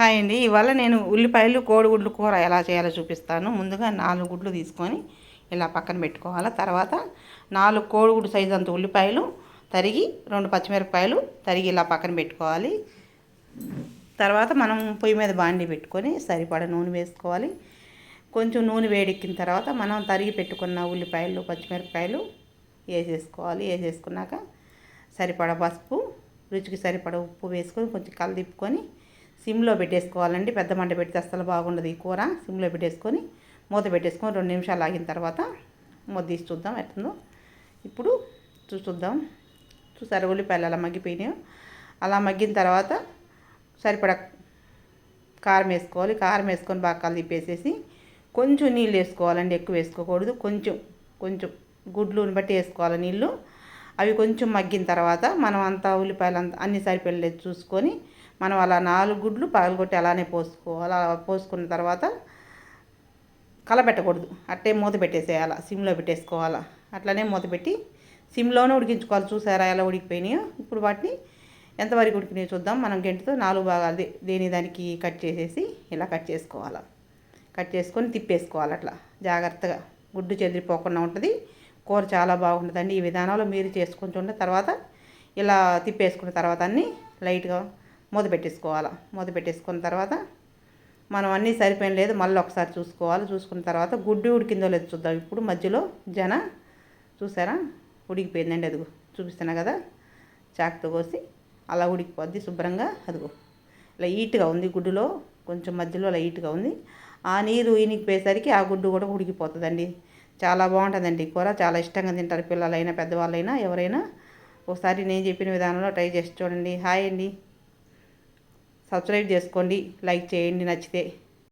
Hi అండి. ఇవాళ నేను ఉల్లిపాయలు కోడిగుడ్లు కూర ఎలా చేయాలో చూపిస్తాను. ముందుగా నాలుగు గుడ్లు తీసుకొని ఇలా పక్కన పెట్టుకోవాలి. తర్వాత నాలుగు కోడిగుడ్డు సైజు అంత ఉల్లిపాయలు తరిగి రెండు పచ్చిమిరపకాయలు తరిగి ఇలా పక్కన పెట్టుకోవాలి. తర్వాత మనం పొయ్యి మీద బాండి పెట్టుకొని సరిపడ నూనె వేసుకోవాలి. కొంచెం నూనె వేడెక్కిన తర్వాత మనం తరిగి పెట్టుకున్న ఉల్లిపాయలు పచ్చిమిరపకాయలు వేసేసుకోవాలి. వేసేసుకున్నాక సరిపడ పసుపు రుచికి సరిపడ ఉప్పు వేసుకొని కొంచెం కలదిప్పుకొని సిమ్లో పెట్టేసుకోవాలండి. పెద్ద మంట పెడితే అస్సలు బాగుండదు ఈ కూర. సిమ్లో పెట్టేసుకొని మూత పెట్టేసుకొని రెండు నిమిషాలు ఆగిన తర్వాత మూత తీసి చూద్దాం ఎట్టుందో ఇప్పుడు చూద్దాం చూసారు ఉల్లిపాయలు అలా మగ్గిపోయినాయి? అలా మగ్గిన తర్వాత సరిపడ కారం వేసుకోవాలి. కారం వేసుకొని బాగా కలిపేసేసి కొంచెం నీళ్ళు వేసుకోవాలండి. ఎక్కువ వేసుకోకూడదు. కొంచెం కొంచెం గుడ్లుని బట్టి వేసుకోవాలి నీళ్ళు. అవి కొంచెం మగ్గిన తర్వాత మనం అంతా ఉల్లిపాయలు అంతా అన్ని సరిపోయలేదు చూసుకొని మనం అలా నాలుగు గుడ్లు పగలగొట్టి అలానే పోసుకోవాలి అలా పోసుకున్న తర్వాత కలపెట్టకూడదు అట్టే మూత పెట్టేసేయాలి సిమ్లో పెట్టేసుకోవాలా. అట్లనే మూత పెట్టి సిమ్లోనే ఉడికించుకోవాలి. చూసారా ఎలా ఉడికిపోయినాయో? ఇప్పుడు వాటిని ఎంతవరకు ఉడికినాయో చూద్దాం. మనం గంటతో నాలుగు భాగాలు దేని దానికి కట్ చేసేసి ఇలా కట్ చేసుకోవాలి. కట్ చేసుకొని తిప్పేసుకోవాలి అట్లా జాగ్రత్తగా. గుడ్డు చెదిరిపోకుండా ఉంటుంది. కూర చాలా బాగుంటుందండి. ఈ విధానంలో మీరు చేసుకొని తర్వాత ఇలా తిప్పేసుకున్న తర్వాత అన్నీ లైట్గా మూత పెట్టేసుకోవాలి. మూత పెట్టేసుకున్న తర్వాత మనం అన్నీ సరిపోయిన లేదు మళ్ళీ ఒకసారి చూసుకోవాలి. చూసుకున్న తర్వాత గుడ్డు ఉడికిందో లేదో చూద్దాం. ఇప్పుడు మధ్యలో జన చూసారా? ఉడికిపోయిందండి అదిగో. చూపిస్తున్నా కదా? చాకుతో కోసి అలా ఉడికిపోద్ది శుభ్రంగా. అదిగో. ఇలా ఈట్గా ఉంది గుడ్డులో. కొంచెం మధ్యలో లైట్గా ఉంది. ఆ నీరు ఇనికిపోయేసరికి ఆ గుడ్డు కూడా ఉడికిపోతుందండి. చాలా బాగుంటుందండి కూర. చాలా ఇష్టంగా తింటారు పిల్లలైనా పెద్దవాళ్ళైనా ఎవరైనా. ఒకసారి నేను చెప్పిన విధానంలో ట్రై చేసి చూడండి. హాయ్ అండి. సబ్స్క్రైబ్ చేసుకోండి. లైక్ చేయండి. నచ్చితే